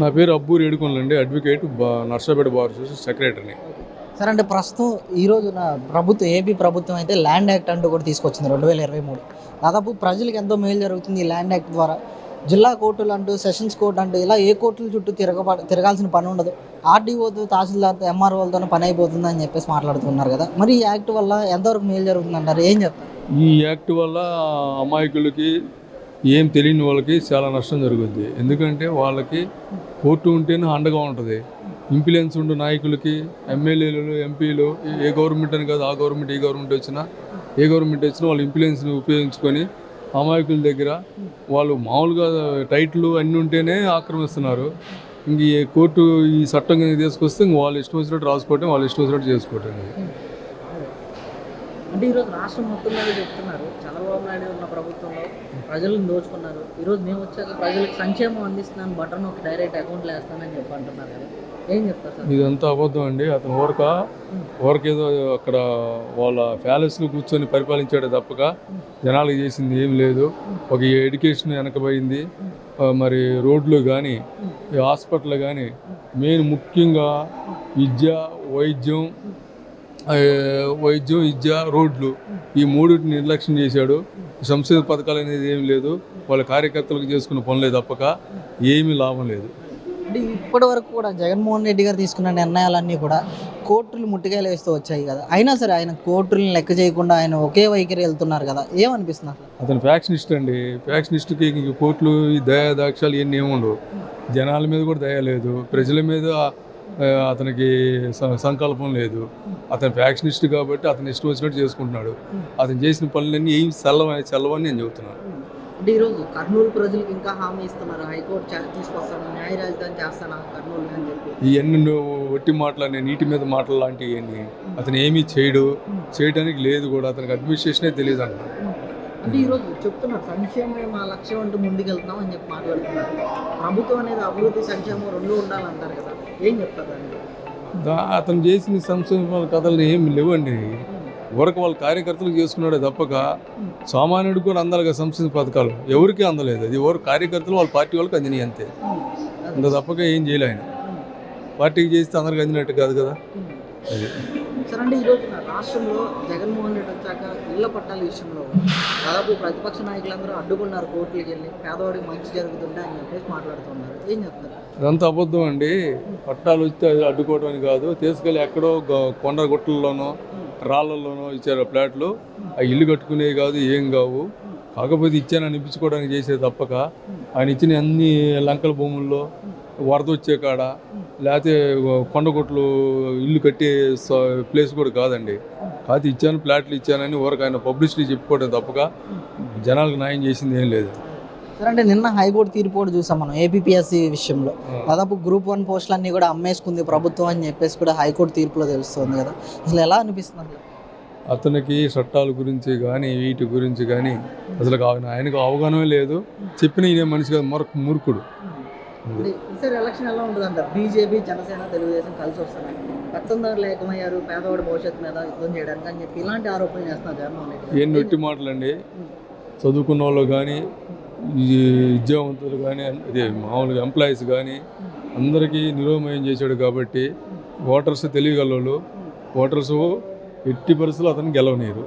నా పేరు అబ్బూరి ఏడుకొండలండి అడ్వకేట్ బా నర్సాపేట బార్ సెక్రటరీని. సరే అంటే ప్రస్తుతం ఈ రోజు నా ప్రభుత్వం ఏపీ ప్రభుత్వం అయితే ల్యాండ్ యాక్ట్ అంటూ కూడా తీసుకొచ్చింది రెండు వేల ఇరవై మూడు. దాదాపు ప్రజలకు ఎంతో మేలు జరుగుతుంది ఈ ల్యాండ్ యాక్ట్ ద్వారా. జిల్లా కోర్టులు అంటూ సెషన్స్ కోర్టు అంటూ ఇలా ఏ కోర్టుల చుట్టూ తిరగ తిరగాల్సిన పని ఉండదు. ఆర్డీఓతో తహసీల్దార్తో ఎంఆర్ఓలతో పని అయిపోతుంది అని చెప్పేసి మాట్లాడుతున్నారు కదా. మరి ఈ యాక్ట్ వల్ల ఎంతవరకు మేలు జరుగుతుంది అంటారు ఏం చెప్తారు? ఈ యాక్ట్ వల్ల అమాయకులకి ఏం తెలియని వాళ్ళకి చాలా నష్టం జరుగుద్ది. ఎందుకంటే వాళ్ళకి కోర్టు ఉంటేనే అండగా ఉంటుంది. ఇంప్లుయెన్స్ ఉండే నాయకులకి ఎమ్మెల్యేలు ఎంపీలు ఏ గవర్నమెంట్ అని కాదు ఆ గవర్నమెంట్ ఏ గవర్నమెంట్ వచ్చినా ఏ గవర్నమెంట్ వచ్చినా వాళ్ళ ఇంప్లుయెన్స్ని ఉపయోగించుకొని అమాయకుల దగ్గర వాళ్ళు మామూలుగా టైట్లు అన్నీ ఉంటేనే ఆక్రమిస్తున్నారు. ఇంక ఈ కోర్టు ఈ చట్టం కింద తీసుకొస్తే ఇంక వాళ్ళు ఇష్టం వచ్చినట్టు రాసుకోవటం వాళ్ళు ఇష్టం వచ్చినట్టు చేసుకోవటం అంటే ఈరోజు రాష్ట్రం మొత్తం మీద చెప్తున్నారు. చంద్రబాబు నాయుడు ఉన్న ప్రభుత్వంలో ప్రజలను దోచుకున్నారు. ఈరోజు మేము వచ్చాక ప్రజలకు సంక్షేమం అందిస్తున్నాను బటన్ ఒక డైరెక్ట్ అకౌంట్లో వేస్తానని చెప్పి అంటున్నారు కదా. ఏం చెప్తారు సార్? ఇదంతా అబద్ధం అండి. అతను ఊరక ఊరకేదో అక్కడ వాళ్ళ ప్యాలెస్లో కూర్చొని పరిపాలించాడు తప్పక. జనాలకు చేసింది ఏం లేదు. ఒక ఎడ్యుకేషన్ వెనకబోయింది మరి రోడ్లు కానీ హాస్పిటల్ కానీ మెయిన్ ముఖ్యంగా విద్య వైద్యం వైద్యం విద్య రోడ్లు ఈ మూడింటిని నిర్లక్ష్యం చేశాడు. సంక్షేమ పథకాలు అనేది ఏం లేదు. వాళ్ళ కార్యకర్తలకు చేసుకున్న పనులే తప్పక ఏమీ లాభం లేదు. అంటే ఇప్పటి వరకు కూడా జగన్మోహన్ రెడ్డి గారు తీసుకున్న నిర్ణయాలన్నీ కూడా కోర్టులు ముట్టికాయలు వేస్తూ వచ్చాయి కదా. అయినా సరే ఆయన కోర్టులను లెక్క చేయకుండా ఆయన ఒకే వైఖరి వెళ్తున్నారు కదా. ఏమనిపిస్తుంది అసలు? అతను ఫ్యాక్షనిస్ట్ అండి. ఫ్యాక్షనిస్ట్కి కోర్టులు ఈ దయా దాక్షాలు ఇవన్నీ ఏమి ఉండవు. జనాల మీద కూడా దయ లేదు. ప్రజల మీద అతనికి సంకల్పం లేదు. అతను ఫ్యాక్షనిస్ట్ కాబట్టి అతను ఇష్టం వచ్చినట్టు చేసుకుంటున్నాడు. అతను చేసిన పనులన్నీ ఏం చల్లవ చల్లవని నేను చెబుతున్నాను. అంటే ఈరోజు కర్నూలు ప్రజలకు ఇంకా హామీ ఇస్తున్నారు. హైకోర్టు తీసుకొస్తాను న్యాయ రాజధాని చేస్తాను కర్నూలు అని చెప్పి. ఇవన్నీ నువ్వు ఒట్టి మాటలు నీటి మీద మాటలు లాంటివి అతను ఏమీ చేయడు. చేయడానికి లేదు కూడా. అతనికి అడ్మినిస్ట్రేషనే తెలియదు అంటున్నాడు అంటే ఈరోజు చెప్తున్నారు సంక్షేమమే మా లక్ష్యం అంటూ ముందుకెళ్తున్నాం అని చెప్పి మాట్లాడుతున్నారు. ప్రభుత్వం అనేది అభివృద్ధి సంక్షేమం రెండు ఉండాలంటారు కదా ఏం చెప్తారు అతను చేసిన సంక్షేమ కథలు ఏమి లేవండి. ఊరక వాళ్ళ కార్యకర్తలకు చేసుకున్నాడే తప్పక సామాన్యుడికి కూడా అందాలి కదా సంక్షేమ పథకాలు. ఎవరికీ అందలేదు. అది ఎవరు కార్యకర్తలు వాళ్ళ పార్టీ వాళ్ళకి అందినాయి అంతే. అంత తప్పక ఏం చేయలే ఆయన. పార్టీకి చేస్తే అందరికి అందినట్టు కాదు కదా. సరే అంటే ఈరోజు రాష్ట్రంలో జగన్మోహన్ రెడ్డి వచ్చాక ఇళ్ళ పట్టాల విషయంలో దాదాపు ప్రతిపక్ష నాయకులందరూ అడ్డుకున్నారు కోర్టులకు వెళ్ళి పేదవాడికి మంచి జరుగుతుంటే అని చెప్పేసి మాట్లాడుతున్నారు. ఏం చెప్తారు? అదంతా అబద్ధం అండి. పట్టాలు వస్తే అది అడ్డుకోవడం అని కాదు. తీసుకెళ్ళి ఎక్కడో కొండ గుట్టల్లోనో రాళ్ళల్లోనో ఇచ్చారు ప్లాట్లు ఆ ఇల్లు కట్టుకునేవి కాదు ఏం కావు. కాకపోతే ఇచ్చాను అనిపించుకోవడానికి చేసేది తప్పక. ఆయన ఇచ్చిన అన్ని లంకల భూముల్లో వరద వచ్చే కాడ లేకపోతే కొండగొట్లు ఇల్లు కట్టే ప్లేస్ కూడా కాదండి. కాదు ఇచ్చాను ప్లాట్లు ఇచ్చానని ఊరకు ఆయన పబ్లిసిటీ చెప్పుకోవడం తప్పక. జనాలకు న్యాయం చేసింది ఏం లేదు. సరే అంటే నిన్న హైకోర్టు తీర్పు కూడా చూసాం మనం ఏపీఎస్సి విషయంలో. దాదాపు గ్రూప్ వన్ పోస్టులు అన్ని కూడా అమ్మేసుకుంది ప్రభుత్వం అని చెప్పేసి కూడా హైకోర్టు తీర్పులో తెలుస్తుంది కదా. అసలు ఎలా అనిపిస్తుంది? అతనికి చట్టాల గురించి కానీ వీటి గురించి కానీ అసలు ఆయన- ఆయనకు అవగాహన లేదు. చెప్పిన ఈయన మనిషి కాదు మరొక మూర్ఖుడు. ఈసారి ఎలక్షన్ ఎలా ఉంటుంది అంటారు? బీజేపీ జనసేన తెలుగుదేశం కలిసి వస్తున్నాయి పెత్తందారులు ఏకమయ్యారు పేదవాడి భవిష్యత్తు మీద యుద్ధం చేయడానికి అని చెప్పి ఇలాంటి ఆరోపణలు చేస్తున్నారు జగన్మోహన్ రెడ్డి ఏం నొట్టి మాటలండి? చదువుకున్న వాళ్ళు కానీ ఈ విద్యావంతులు కానీ అదే మామూలుగా ఎంప్లాయీస్ కానీ అందరికీ నిరోమయం చేశాడు కాబట్టి ఓటర్స్ తెలియగలవాళ్ళు ఓటర్స్ ఎట్టి పరిస్థితుల్లో అతను గెలవనీరు